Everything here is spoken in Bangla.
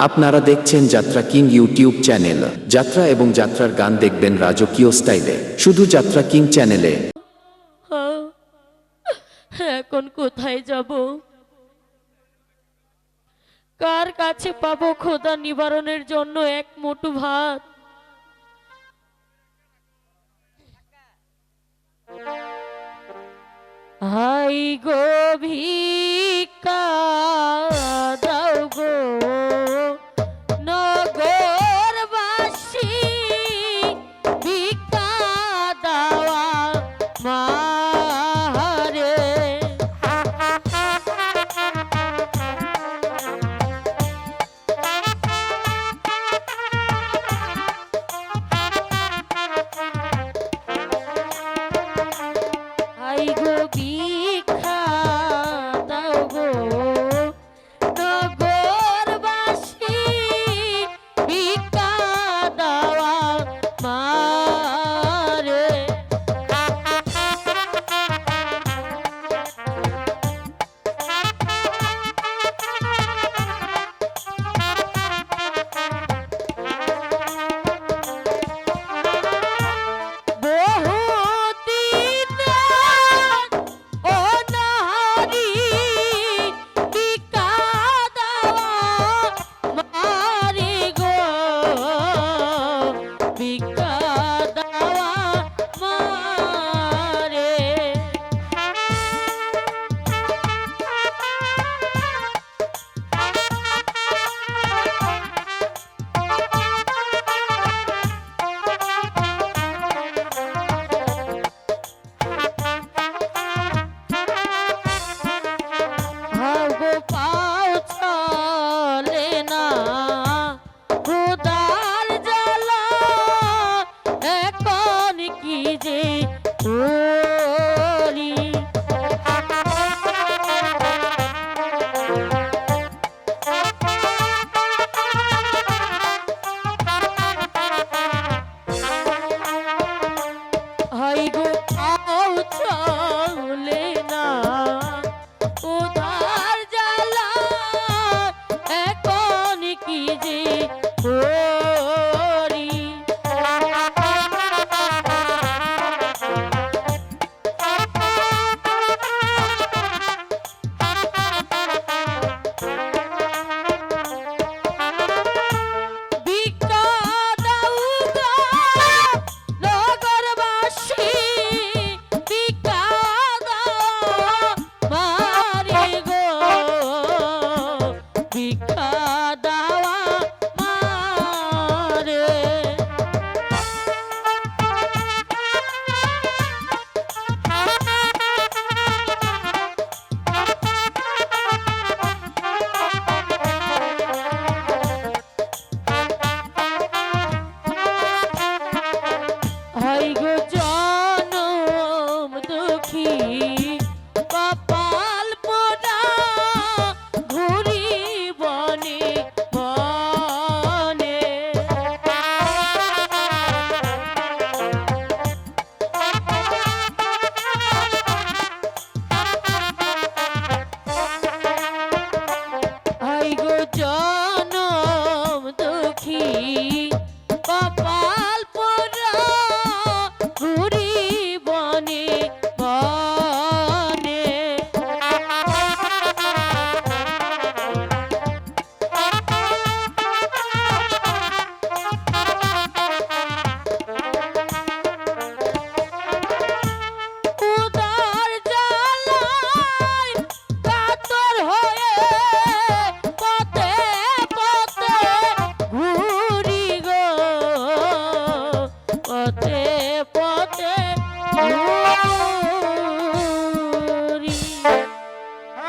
আপনারা দেখছেন যাত্রা কিং ইউটিউব চ্যানেল। যাত্রা এবং যাত্রার গান দেখবেন রাজকীয় স্টাইলে। শুধু যাত্রা কিং চ্যানেলে। এখন কোথায় যাব? কার কাছে পাবো খোদা নিবারণের জন্য এক মোটু ভাত? হাই গভীর